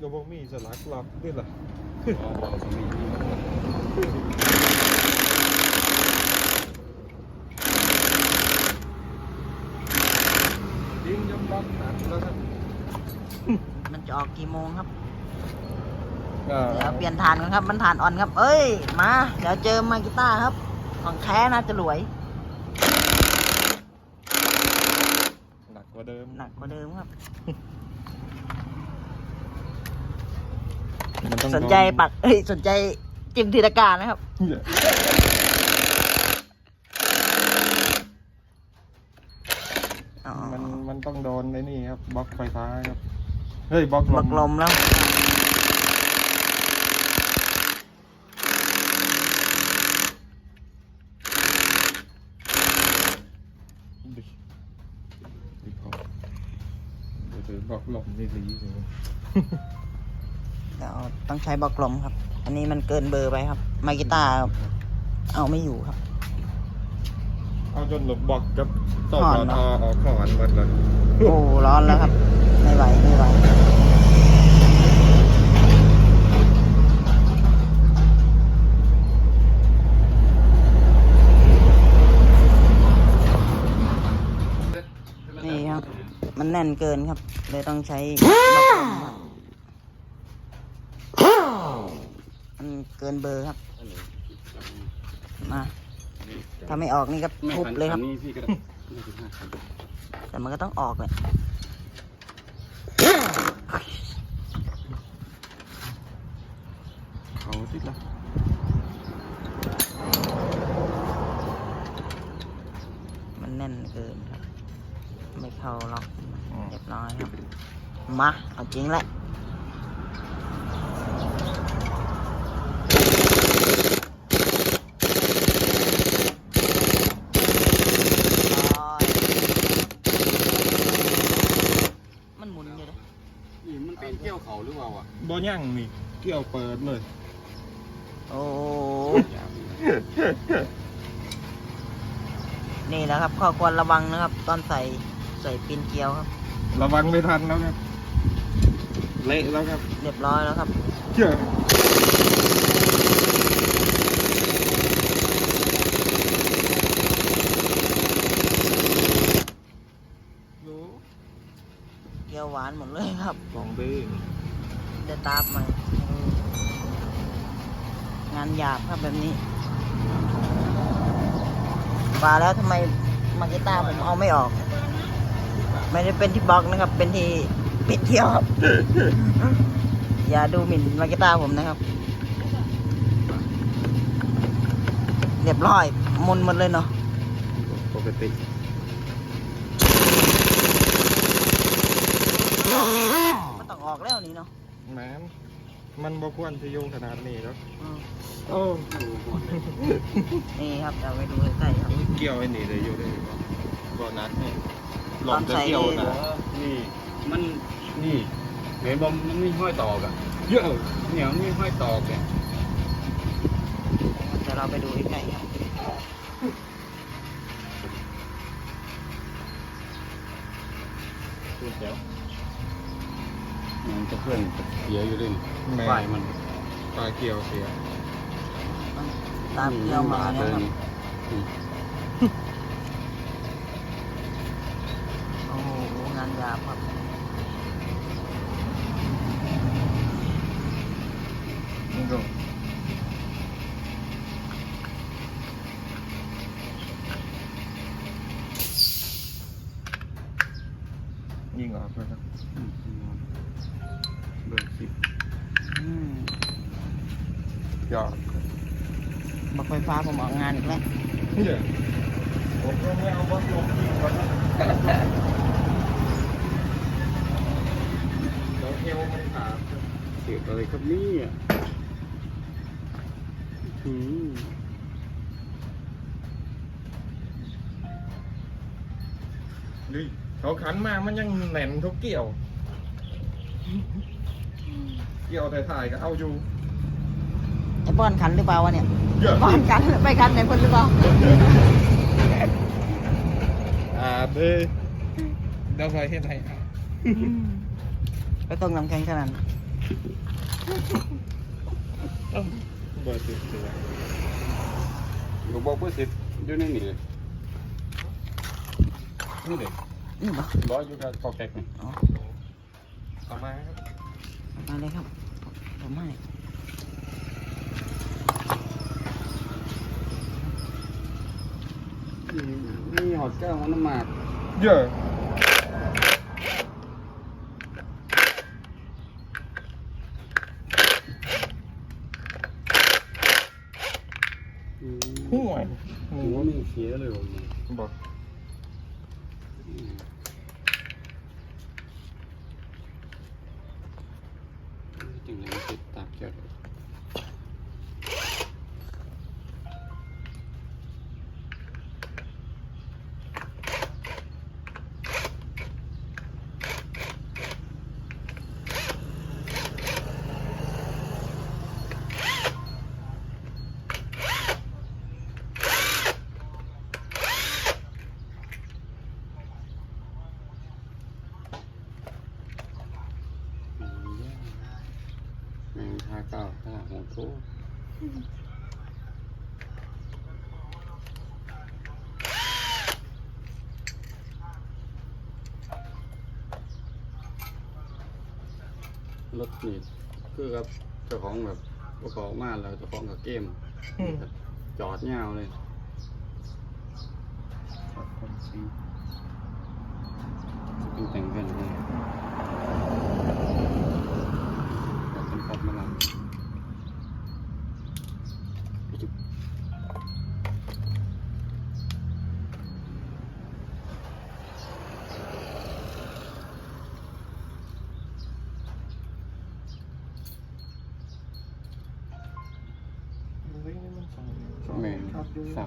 ก็บ่มีสลักหลักนี่ล่ะอ๋อบอกก็มีนี่ยิงยำบักหนักแล้วครับมันจะออกกี่โมงครับอ่าเดี๋ยวเปลี่ยนฐานกันครับ มันฐานอ่อนครับ เอ้ย มา เดี๋ยวเจอมากีต้าร์ครับ ของแท้นะจะรวย หนักกว่าเดิม หนักกว่าเดิมครับ มันต้องสนใจปักเอ้ยสนใจจิมธีรการนะครับเนี่ยอ๋อมันมันต้องโดนในนี่ครับบล็อกไฟฟ้าครับ เฮ้ยบล็อกลบักลมมแล้ว ดิดิพอเดี๋ยวถือบล็อกลมนี่ดีเลย เดี๋ยวต้องใช้บักลมครับ อันนี้มันเกินเบอร์ไปครับ มากีต้าร์เอาไม่อยู่ครับ เอาจนหลบบล็อกกับต่อถอต่นอเหรอต่อออกขอนหมดเลยโอ้ร้อนแล้วครับ ไม่ไหวไม่ไหวนี่ครับ มันแน่นเกินครับ เลยต้องใช้บักลมครับมัน เกินเบอร์ครับ มาถ้าไม่ออกนี่ก็ไม่ทุบขันเลยครับขันนี่พี่ก็ได้ไม่ถึงห้าขันแต่มันก็ต้องออกเลยเขาติดละมันแน่นเกินครับ ไม่เข้าล็อกเรียบร้อยครับ มา เอาจริงแหละ มันหมุนอยู่เลย นี่มันเป็นเกี้ยวเขาหรือเปล่าอะบ่ยั่งนี่เกี่ยวเปิดเลยโอ้นี่แหละครับข้อควรระวังนะครับ ตอนใส่ใส่ปินเกลียวครับ ระวังไม่ทันแล้วครับ เละแล้วครับเรียบร้อยแล้วครับเชื่อรู้เกลียวหวานหมดเลยครับสองบี เดตาบมางานหยาบครับแบบนี้ว่าแล้วทำไมมาเกต้าผมเอาไม่ออก ไม่ได้เป็นที่บล็อกนะครับ เป็นที่ปิดเที่ยวครับ อย่าดูหมิ่นมาเกต้าผมนะครับ เรียบร้อยมุนหมดเลยเนาะปกติมันต้องออกแล้วนี่เนาะ แมนมันบ่ควรจะยุ่งขนาดนี้แล้วอืมโอ้นี่ครับเดี๋ยวไปดูใกล้ๆครับเกี่ยวไอ้นี่เลยอยู่เลยบ่นัดนี่หลตออมนจะใส่เกี่ยวนะนี่มันนี่เห็นบอมมันไม่ห้อยตอกอะเยอะเนี่ยมันไม่ห้อยตอกเนี่ยเดี๋ยวเราไปดูใกล้ๆครับพูดแล้ว มันจะเพื่อนเสียอยู่ด้วยแม่ฝ่ายมันปลาเกี่ยวเสียตามเที่ยวมาเนี่ยครับอืมโอ้โหงานหยาบครับนี่ก็ยิงออกเลยครับอืม เบอร์สิบอืมยอดบักไฟฟ้าผมออกงานอีกแล้วเนี่ยผมก็ไม่เอาบอสลงยิงก่อนเดี๋ยวเอวมันขาดเสียบอะไรครับเนี่ยอืมดิเขาขันมามันยังแหน่นทุกเกี่ยว เกี่ยวถ่ายๆก็เอาอยู่ไอ้ป้อนคันหรือเปล่าวะเนี่ยเยอะป้อนคันไปคันไหนเพิ่นหรือเปล่าอ่าเด้เดี๋ยวไปเฮ็ดให้อะไปต้องน้ำแข็งขนาดนั้นเอ้าเบอร์สิบสี่ก็บอกเพื่อสิบอยู่ในนี่เลยนี่เลยนี่บ่ร้อยอยู่กับปอกแตกนี่อ๋อเอามาครับมาเลยครับ ผมให้นี่หอดแก้วมันน้ำหมากเยอะอืมห่วยหัวมันเสียเลยผมบอก จึงเล เกิดแมงทาเก้าทาหัวโตรถนี่คือกับเจ้าของแบบประกอบมาแล้วเจ้าของกับเกมอืมจอดเงาวเลยขอบคุณซี เป็นแต่งกันเลยกับเป็นป๊อปมาแล้ว เฮ้ยนี่มันสองสอง แม่ง ครับดู สับ